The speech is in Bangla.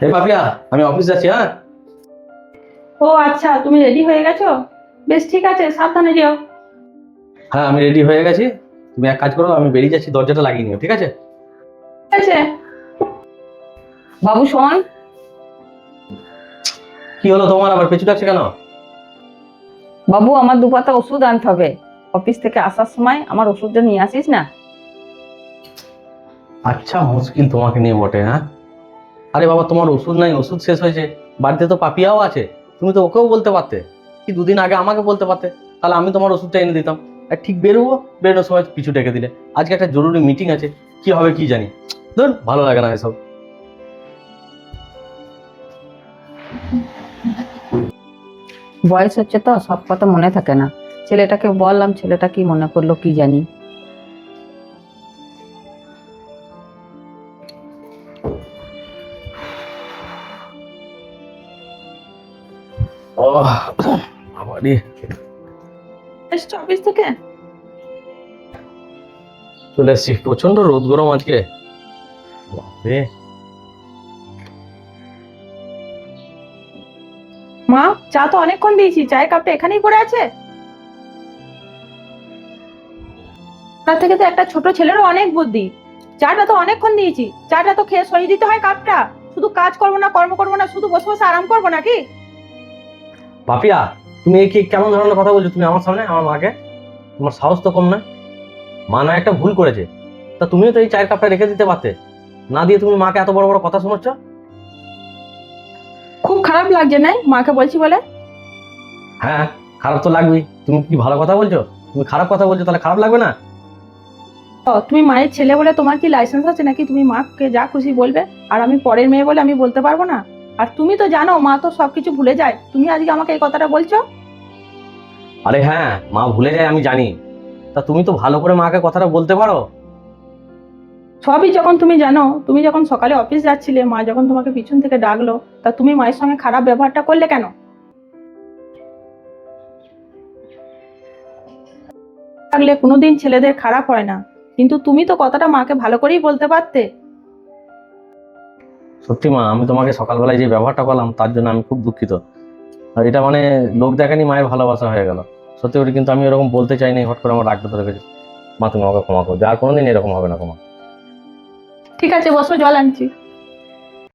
হে পাপিয়া আমি অফিস যাচ্ছি হ্যাঁ? ও আচ্ছা তুমি রেডি হয়ে গেছো? বেশ ঠিক আছে সাবধানে যেও। হ্যাঁ আমি রেডি হয়ে গেছি। তুমি এক কাজ করো আমি বেরিয়ে যাচ্ছি দরজাটা লাগিয়ে নিও ঠিক আছে? ঠিক আছে। বাবু শোন কি হলো তোমার আবার পেছু ডাকছে কেন? বাবু আমার দু পাতা ওষুধ আনতে হবে। অফিস থেকে আসার সময় আমার ওষুধটা নিয়ে আসিস না? আচ্ছা মুশকিল তোমাকে নিয়ে বটে হ্যাঁ? আরে বাবা, তোমার ওষুধ নাই, ওষুধ শেষ হয়েছে। বাড়িতে তো পাপিয়াও আছে। তুমি তো ওকেও বলতে পারতে। কি দুদিন আগে আমাকে বলতে পারতে? তাহলে আমি তোমার ওষুধটা এনে দিতাম। আর ঠিক বেরোবো, বেরোনোর সময় পিছু ডেকে দিলে। আজকে একটা জরুরি মিটিং আছে, কি হবে কি জানি। ধর, ভালো লাগে না এসব। বয়স হচ্ছে তো, সব কথা মনে থাকে না। ছেলেটাকে বললাম, ছেলেটা কি মনে করল, কি জানি। অফিস থেকে? চলে এসছি। প্রচণ্ড রোদ গরম আজকে। মা চা তো অনেকক্ষণ দিয়েছি। চায়ের কাপটা এখানেই পড়ে আছে? তার থেকে তো একটা ছোট ছেলেরও অনেক বুদ্ধি। চাটা তো অনেকক্ষণ দিয়েছি। চাটা তো খেয়ে সরিয়ে দিতে হয় কাপটা। শুধু কাজ করব না কর্ম করব না শুধু বসে বসে আরাম করব নাকি? পাপিয়া তুমি কি কেমন ধরনের কথা বলছো? তুমি আমার সামনে আমার মাকে? তোমার সাহস তো কম না। মা না একটা ভুল করেছে। তা তুমিও তো এই চায়ের কাপটা রেখে দিতে পারতে। না দিয়ে তুমি মাকে এত বড় বড় কথা শোনাচ্ছ? খুব খারাপ লাগছে নাই? মাকে বলছি বলে? হ্যাঁ খারাপ তো লাগবেই। তুমি কি ভালো কথা বলছো? তুমি খারাপ কথা বলছো তাহলে খারাপ লাগবে না? তুমি মায়ের ছেলে বলে তোমার কি লাইসেন্স আছে নাকি? তুমি মাকে যা খুশি বলবে। আর আমি পরের মেয়ে বলে আমি বলতে পারব না? আর তুমি তো জানো মা তো সবকিছু ভুলে যায়। তুমি আজকে আমাকে এই কথাটা বলছো? আরে হ্যাঁ মা ভুলে যায় আমি জানি। তা তুমি তো ভালো করে মাকে কথাটা বলতে পারো? সবই যখন তুমি জানো তুমি যখন সকালে অফিস যাচ্ছিলে মা যখন তোমাকে পিছন থেকে ডাকলো তা তুমি মায়ের সঙ্গে খারাপ ব্যবহারটা করলে কেন? ডাকলে কোনোদিন ছেলেদের খারাপ হয় না। কিন্তু তুমি তো কথাটা মাকে ভালো করেই বলতে পারতে। সত্যি মা, আমি তোমাকে সকালবেলায় যে ব্যবহারটা করলাম, তার জন্য আমি খুব দুঃখিত। আর এটা মানে লোক দেখানি, মায়ের ভালোবাসা হয়ে গেল। সত্যি করে কিন্তু আমি এরকম বলতে চাইনি হট করে আমার রাগটা ধরে গেছে। মা, তুমি আমাকে ক্ষমা করো আর কোনোদিন এরকম হবে না ক্ষমা ঠিক আছে, বসো, জল আনছি।